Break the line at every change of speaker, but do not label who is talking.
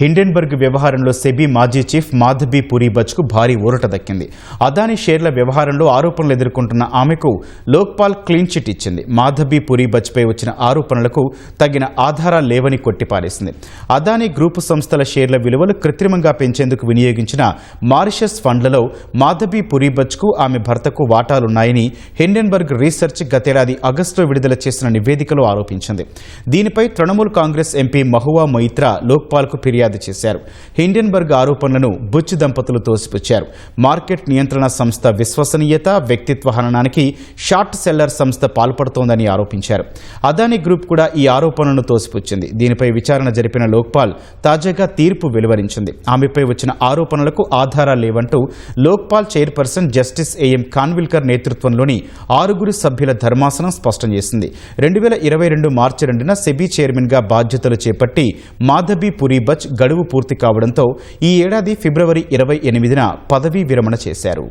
Hindenburg వ్యవహారంలో SEBI మాజీ chief Madhabi పురీబచ్కు భారీ ఊరట దక్కింది. అదానీ షేర్ల వ్యవహారంలో ఆరోపణలు ఎదుర్కొంటున్న ఆమెకు లోక్పాల్ క్లీన్ చిట్ ఇచ్చింది. మాధబీ పురీబచ్పై వచ్చిన ఆరోపణలకు తగిన ఆధారాలు లేవని కొట్టిపారేసింది. అదానీ గ్రూపు సంస్థల షేర్ల విలువలు కృత్రిమంగా పెంచేందుకు వినియోగించిన మారిషస్ ఫండ్లలో మాధబీ పురీబచ్కు ఆమె భర్తకు వాటాలున్నాయని హిండెన్బర్గ్ రీసెర్చ్ గతేడాది ఆగస్టులో విడుదల చేసిన నివేదికలో ఆరోపించింది. దీనిపై తృణమూల్ కాంగ్రెస్ ఎంపీ మహువా మొయిత్రా లోక్పాల్కు ఫిర్యాదు చేశారు. హిండెన్బర్గ్ ఆరోపణలను బుచ్ దంపతులు తోసిపుచ్చారు. మార్కెట్ నియంత్రణ సంస్థ విశ్వసనీయత వ్యక్తిత్వ హననానికి షార్ట్ సెల్లర్ సంస్థ పాల్పడుతోందని ఆరోపించారు. అదానీ గ్రూప్ కూడా ఈ ఆరోపణలను తోసిపుచ్చింది. దీనిపై విచారణ జరిపిన లోక్పాల్ తాజాగా తీర్పు వెలువరించింది. ఆమెపై వచ్చిన ఆరోపణలకు ఆధారాలు లేవంటూ Lokpal chairperson justice A M Khanwilkar నేతృత్వంలోని ఆరుగురు సభ్యుల ధర్మాసనం స్పష్టం చేసింది. రెండు వేల ఇరవై రెండు మార్చి రెండున సెబీ చైర్మన్గా బాధ్యతలు చేపట్టి మాధబీ పురీబచ్ గడువు పూర్తి కావడంతో ఈ ఏడాది ఫిబ్రవరి ఇరవై ఎనిమిదిన పదవీ విరమణ చేశారు.